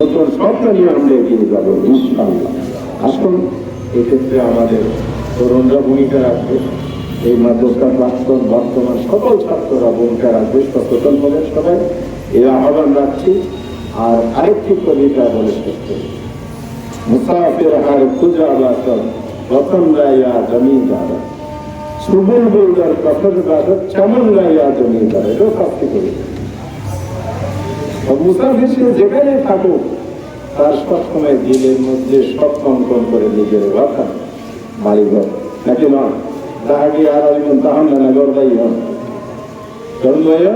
নতুন নিয়ে আমরা এগিয়ে যাব ইনশাআল্লাহ আসুন এক্ষেত্রে আমাদের তরুণরা ভূমিকা রাখবে এই মাদ্রাসা প্রাক্তন বর্তমান সকল ছাত্ররা ভূমিকা রাখবে সচেতন হবে সবাই এই আহ্বান রাখছি আর আরেকটি কবিতা বলে শেষ করি মুসাফির হার খুজা বাসন রতন রায়া জমিদার। সুবুল বুলদার কফর বাসন চমন রায়া জমিদার। এটাও কাজটি কবিতা মুসাফির যেখানে থাকুক, তার সবসময় দিলের মধ্যে সব কঙ্কন করে নিজের রাখা বাড়িঘর নাকি নয় তাহাকে আর একজন তাহন না গর্বাই হন জন্ময়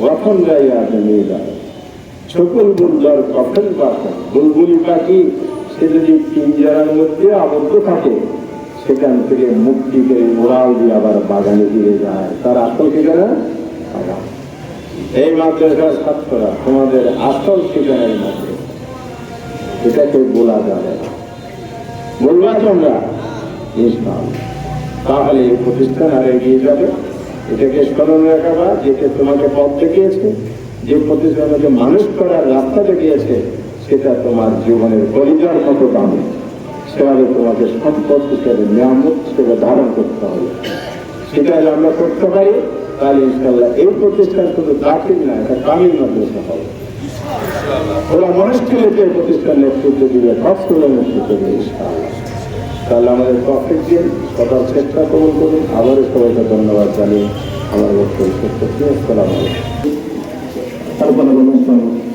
ওয়াফন গাইয়া জমিদার সকল বুলদার কফের বাসন বুলবুলি পাখি, সে যদি পিঞ্জারার মধ্যে আবদ্ধ থাকে, সেখান থেকে মুক্তি করে উড়াল দিয়ে আবার বাগানে ফিরে যায়। তার আসল ঠিকানা? এই মাদ্রাসার ছাত্ররা তোমাদের আসল ঠিকানার মধ্যে এটাকে বলা যাবে না বলবা তোমরা ইসলাম তাহলে এই প্রতিষ্ঠান আর এগিয়ে যাবে এটাকে স্মরণ রাখাবা যেটা তোমাকে পথ দেখিয়েছে যে প্রতিষ্ঠানকে মানুষ করার রাস্তা দেখিয়েছে সেটা তোমার জীবনের পরিচয়ের মতো দামি সেভাবে তোমাকে সম্পদ হিসেবে নিয়ামত হিসেবে ধারণ করতে হবে সেটা আমরা করতে পারি তাহলে ইনশাল্লাহ এই প্রতিষ্ঠান শুধু দাখিল না, এটা কামিল মাদ্রাসা হবে। ওরা মনস্কিলকে প্রতিষ্ঠান নেতৃত্ব দিবে কষ্টগুলো নেতৃত্ব দিবে তাহলে আমাদের প্রফিট দিন সদা চেষ্টা কবুল করুন। আবারও সবাইকে ধন্যবাদ জানিয়ে আমার বক্তব্য শেষ করছি। আসসালামু আলাইকুম।